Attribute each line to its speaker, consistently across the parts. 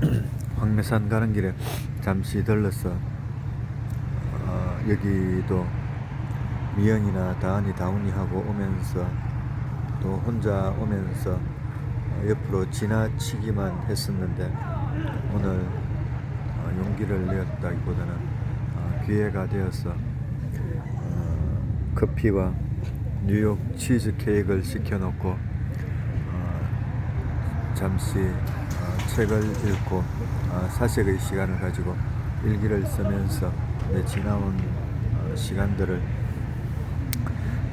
Speaker 1: 황매산 가는 길에 잠시 들렀어. 어, 여기도 미영이나 다은이 다운이 하고 오면서 또 혼자 오면서 어, 옆으로 지나치기만 했었는데 오늘 어, 용기를 내었다기보다는 어, 기회가 되어서 어, 커피와 뉴욕 치즈 케이크를 시켜놓고 어, 잠시 어, 책을 읽고 어, 사색의 시간을 가지고 일기를 쓰면서 내 지나온 어, 시간들을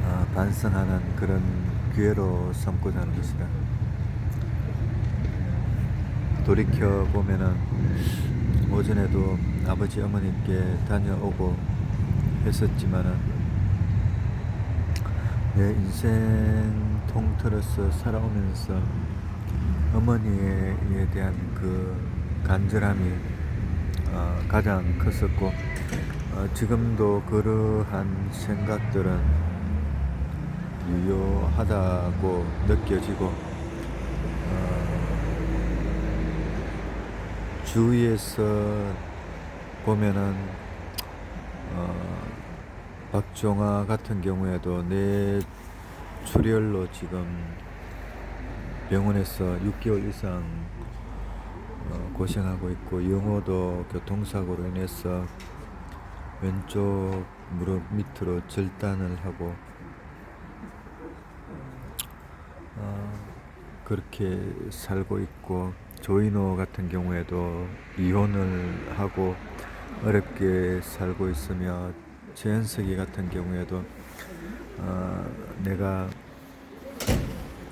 Speaker 1: 어, 반성하는 그런 기회로 삼고자 하는 것이다. 돌이켜 보면은 오전에도 아버지 어머니께 다녀오고 했었지만은 내 인생 통틀어서 살아오면서 어머니에 대한 그 간절함이 어, 가장 컸었고 어, 지금도 그러한 생각들은 유효하다고 느껴지고 어, 주위에서 보면은 어, 박종화 같은 경우에도 내 출혈로 지금 병원에서 6개월 이상 어, 고생하고 있고 영호도 교통사고로 인해서 왼쪽 무릎 밑으로 절단을 하고 어, 그렇게 살고 있고 조인호 같은 경우에도 이혼을 하고 어렵게 살고 있으며 최현석이 같은 경우에도 어, 내가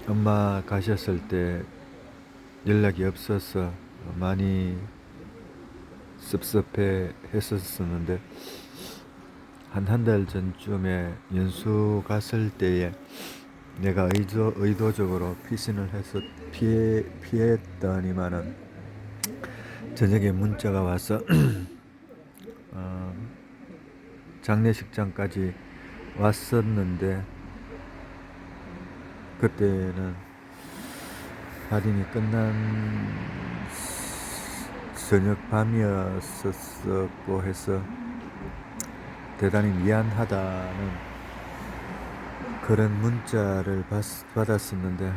Speaker 1: 엄마 가셨을 때 연락이 없어서 많이 섭섭해 했었었는데 한 한 달 전쯤에 연수 갔을 때에 내가 의도, 의도적으로 피신을 해서 피해, 피했더니만은 저녁에 문자가 와서 어, 장례식장까지 왔었는데 그때는 할인이 끝난 저녁 밤이었었고 해서 대단히 미안하다는 그런 문자를 받, 받았었는데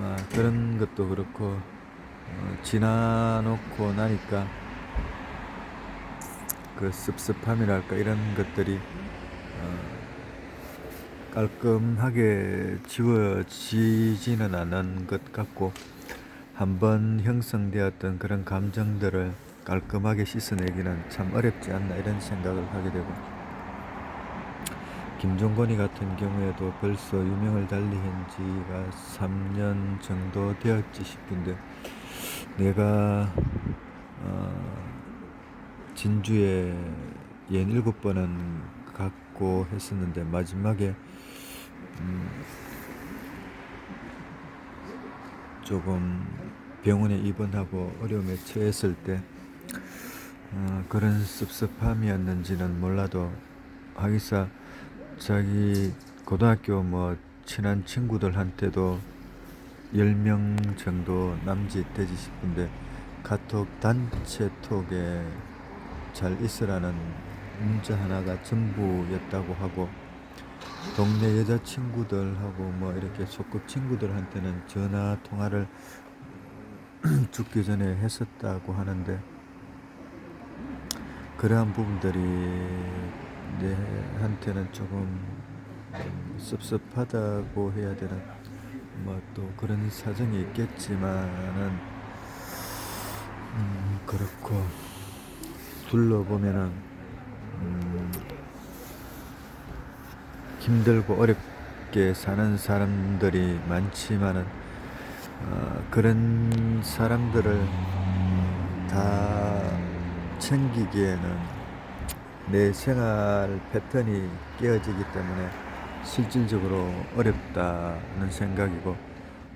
Speaker 1: 아, 그런 것도 그렇고 어, 지나놓고 나니까 그 습습함이랄까 이런 것들이 어, 깔끔하게 지워지지는 않은 것 같고 한번 형성되었던 그런 감정들을 깔끔하게 씻어내기는 참 어렵지 않나 이런 생각을 하게 되고 김종건이 같은 경우에도 벌써 유명을 달리한 지가 3년 정도 되었지 싶은데 내가 어, 진주에 연 일곱 번은 갔고 했었는데 마지막에 음, 조금 병원에 입원하고 어려움에 처했을 때 어, 그런 섭섭함이었는지는 몰라도 하기사 자기 고등학교 뭐 친한 친구들한테도 10명 정도 남짓 되지 싶은데 카톡 단체 톡에 잘 있으라는 문자 하나가 전부였다고 하고 동네 여자친구들하고 뭐 이렇게 소꿉 친구들한테는 전화 통화를 죽기 전에 했었다고 하는데 그러한 부분들이 내한테는 조금 섭섭하다고 해야 되나? 뭐 또 그런 사정이 있겠지만은 음 그렇고 둘러보면은 음 힘들고 어렵게 사는 사람들이 많지만은 어, 그런 사람들을 다 챙기기에는 내 생활 패턴이 깨어지기 때문에 실질적으로 어렵다는 생각이고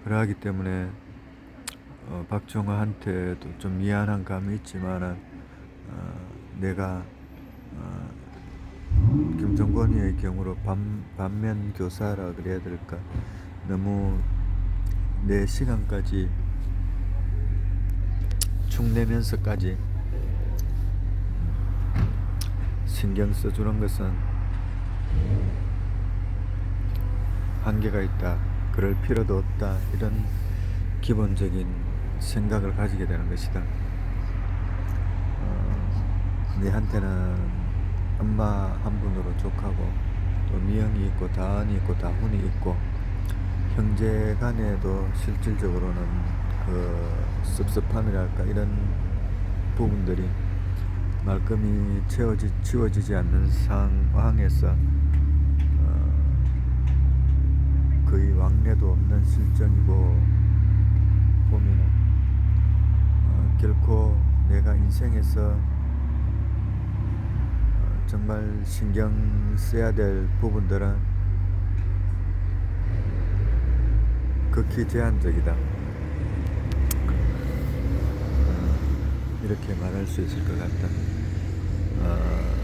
Speaker 1: 그러하기 때문에 어, 박종화한테도 좀 미안한 감이 있지만은 어, 내가 어, 김정권이의 경우로 반, 반면 교사라 그래야 될까 네 너무 내 시간까지 축내면서까지 신경 써주는 것은 한계가 있다. 그럴 필요도 없다. 이런 기본적인 생각을 가지게 되는 것이다. 어, 내한테는 엄마 한 분으로 족하고 또 미영이 있고 다은이 있고 다훈이 있고 형제 간에도 실질적으로는 그 섭섭함이랄까 이런 부분들이 말끔히 채워지, 지워지지 않는 상황에서 어, 거의 왕래도 없는 실정이고 보면은 어, 결코 내가 인생에서 어, 정말 신경 써야 될 부분들은 극히 제한적이다. 어, 이렇게 말할 수 있을 것 같다. 어,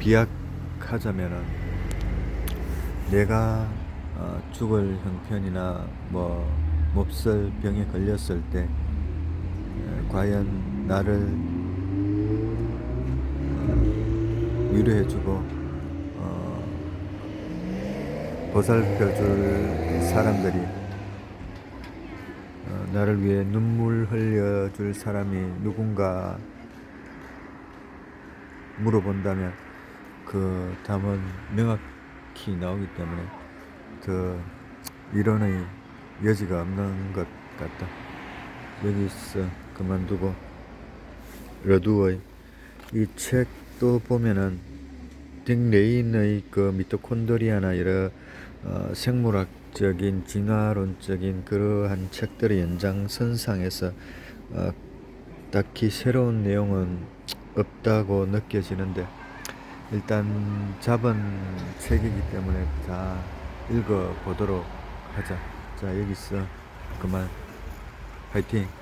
Speaker 1: 비약하자면은 내가 어, 죽을 형편이나 뭐 몹쓸 병에 걸렸을 때 에, 과연 나를 위로해주고 어, 보살펴줄 사람들이 어, 나를 위해 눈물 흘려줄 사람이 누군가 물어본다면 그 답은 명확히 나오기 때문에 그 이론의 여지가 없는 것 같다. 여기서 그만두고 러두의 이책 도 보면은 딕 레인의 그 미토콘드리아나 여러 어, 생물학적인 진화론적인 그러한 책들의 연장선상에서 어, 딱히 새로운 내용은 없다고 느껴지는데 일단 잡은 책이기 때문에 다 읽어 보도록 하자. 자 여기서 그만 파이팅.